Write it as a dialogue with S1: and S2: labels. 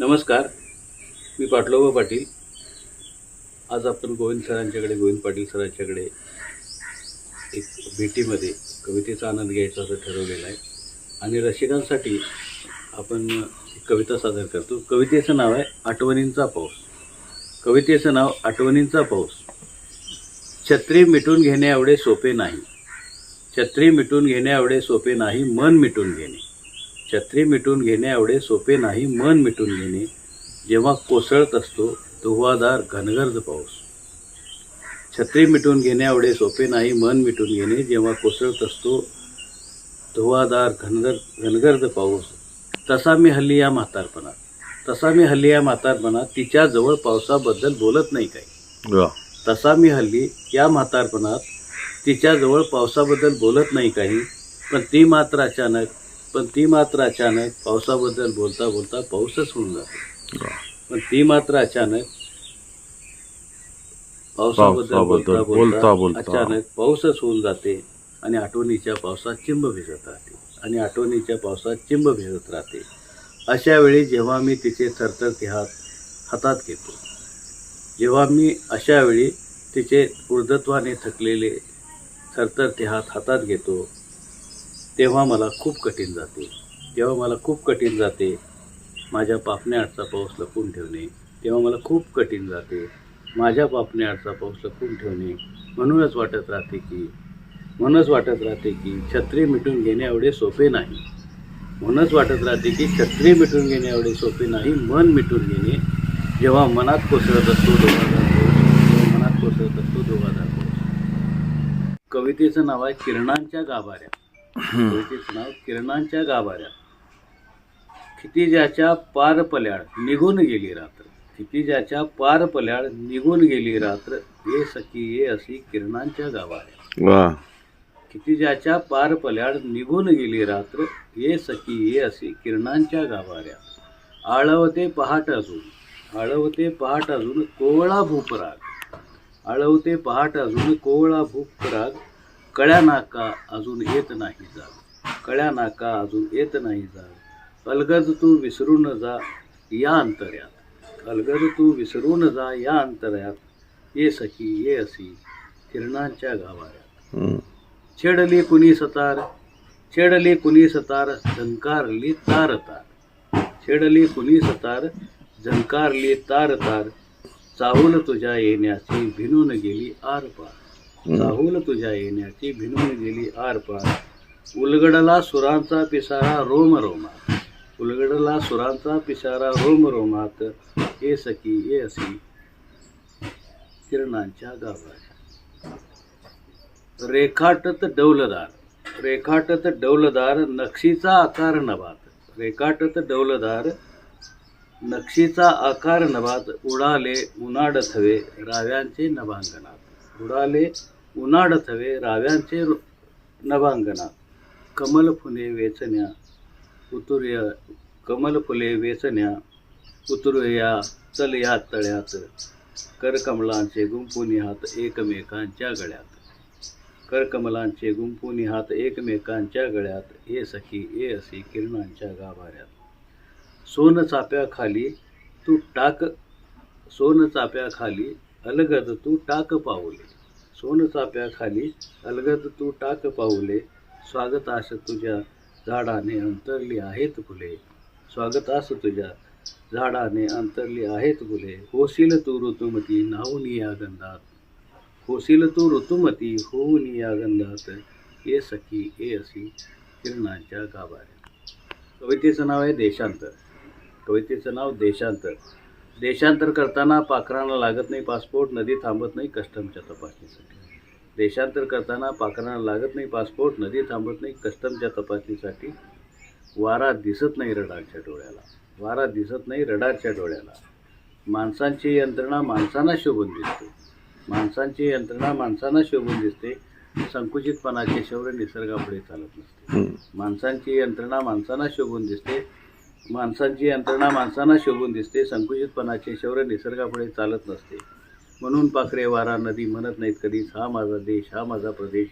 S1: नमस्कार. मी पाटलोबा पाटील. आज आपण गोविंद सरांच्याकडे गोविंद पाटील सरांच्याकडे एक भेटीमध्ये कवितेचा आनंद घ्यायचा असं ठरवलेला आहे. आणि रसिकांसाठी आपण कविता सादर करतो. कवितेचं नाव आहे आठवणींचा पाऊस. कवितेचं नाव आठवणींचा पाऊस. छत्री मिटून घेणे एवढे सोपे नाही. छत्री मिटून घेणे एवढे सोपे नाही मन मिटून घेणे. छत्री मिटून घेणे एवढे सोपे नाही मन मिटून घेणे. जेव्हा कोसळत असतो तुव्हादार घनगर्द पाऊस. छत्री मिटून घेणे एवढे सोपे नाही मन मिटून घेणे. जेव्हा कोसळत असतो धुवादार घनगर घनगर्द पाऊस. तसा मी हल्ली या म्हातारपणात. तसा मी हल्ली या म्हातारपणात तिच्याजवळ पावसाबद्दल बोलत नाही काही. तसा मी हल्ली या म्हातारपणात तिच्याजवळ पावसाबद्दल बोलत नाही काही. पण ती मात्र अचानक पण ती मात्र अचानक पावसाबद्दल बोलता बोलता पाऊसच होऊन जाते. पण ती मात्र अचानक पावसाबद्दल बोलता
S2: पावसाबद्दल बोलता
S1: बोलता
S2: बोलता.
S1: अचानक पाऊसच होऊन जाते आणि आठवणीच्या पावसात चिंब भिजत राहते आणि आठवणीच्या पावसात चिंब भिजत राहते अशा वेळी जेव्हा मी तिचे थरथरते हात हातात घेतो जेव्हा मी अशा वेळी तिचे ऊर्धत्वाने थकलेले थरथरते हात हातात घेतो तेव्हा मला खूप कठीण जाते. तेव्हा मला खूप कठीण जाते. माझ्या पापण्याआडचा पाऊस लपून ठेवणे. तेव्हा मला खूप कठीण जाते. माझ्या पापण्याआडचा पाऊस लपून ठेवणे. म्हणूनच वाटत राहते की म्हणूनच वाटत राहते की छत्री मिटून घेणे एवढे सोपे नाही. म्हणूनच वाटत राहते की छत्री मिटून घेणे एवढे सोपे नाही. मन मिटून घेणे. जेव्हा मनात कोसळत असतो दोघा जातो. जेव्हा मनात कोसळत असतो दोघा जातो. कवितेचं नाव आहे किरणांच्या गाभाऱ्या कवितेचं नाव किरणांच्या गाभाऱ्या क्षितिजाच्या पार पल्याड निघून गेली रात्र. क्षितिजाच्या पार पल्याड निघून गेली रात्र. ये सखी ये अशी किरणांच्या गाभाऱ्या
S2: वा.
S1: क्षितिजाच्या पार पल्याड निघून गेली रात्र. ये सखी ये अशी किरणांच्या गाभाऱ्या आळवते पहाट अजून. आळवते पहाट अजून कोवळा भूपराग. आळवते पहाट अजून कोवळा भूपराग. कळ्या नाका अजून येत नाही जाग कळ्या नाका अजून येत नाही जाग अलगद तू विसरून जा या अंतर्यात. अलगद तू विसरून जा या अंतर्यात. ये सखी ये अशी किरणांच्या गाभाऱ्यात
S2: हम्म.
S1: छेडली कुणी सतार? छेडली कुणी सतार? झंकारली तार तार. छेडली कुणी सतार? झंकारली तार तार. चाहूल तुझ्या येण्याची भिनून गेली आर पार राहून तुझ्या येण्याची भिनून गेली आरपार उलगडला सुरांचा पिसारा रोम रोमात. उलगडला सुरांचा पिसारा रोम रोमात. ए सखी ए असी. किरणांच्या गावात रेखाटत डौलदार. रेखाटत डौलदार नक्षीचा आकार नभात. रेखाटत डौलदार नक्षीचा आकार नभात. उडाले उनाड थवे राव्यांचे नभांगणात. उडाले उनाड थवे राव्यांचे रु- नभांगणात कमल वेचण्या उतुर्या कमल फुले वेचण्या उतरुया चल या तळ्यात करकमलांचे गुंपुनी हात एकमेकांच्या गळ्यात. करकमलांचे गुंपुनी हात एकमेकांच्या गळ्यात ए सखी ए असी किरणांच्या गाभाऱ्यात. सोन चाप्याखाली तू टाक सोन चाप्याखाली अलगद तू टाक पाऊले. सोनचाप्याखाली अलगद तू टाक पाऊले. स्वागतास तुझ्या झाडाने अंतरली आहेत फुले. स्वागतास तुझ्या झाडाने अंतरली आहेत फुले. होशील तू ऋतुमती नाहून या गंधात. होशील तू ऋतुमती होऊन या गंधात. ये सखी ये असी किरणांच्या गाभाऱ्या कवितेचं नाव आहे देशांतर. कवितेचं नाव देशांतर. देशांतर करताना पाखरांना लागत नाही पासपोर्ट नदी थांबत नाही कस्टमच्या तपासणीसाठी. देशांतर करताना पाखरांना लागत नाही पासपोर्ट नदी थांबत नाही कस्टमच्या तपासणीसाठी. वारा दिसत नाही रडारच्या डोळ्याला. वारा दिसत नाही रडारच्या डोळ्याला. माणसांची यंत्रणा माणसांना शोभून दिसते. माणसांची यंत्रणा माणसांना शोभून दिसते. संकुचितपणाचे शौर्य निसर्गापुढे चालत नसते. माणसांची यंत्रणा माणसांना शोभून दिसते. माणसांची यंत्रणा माणसांना शोभून दिसते संकुचितपणाचे शौर्य निसर्गापुढे चालत नसते. म्हणून पाखरे वारा नदी म्हणत नाहीत कधीच हा माझा देश हा माझा प्रदेश.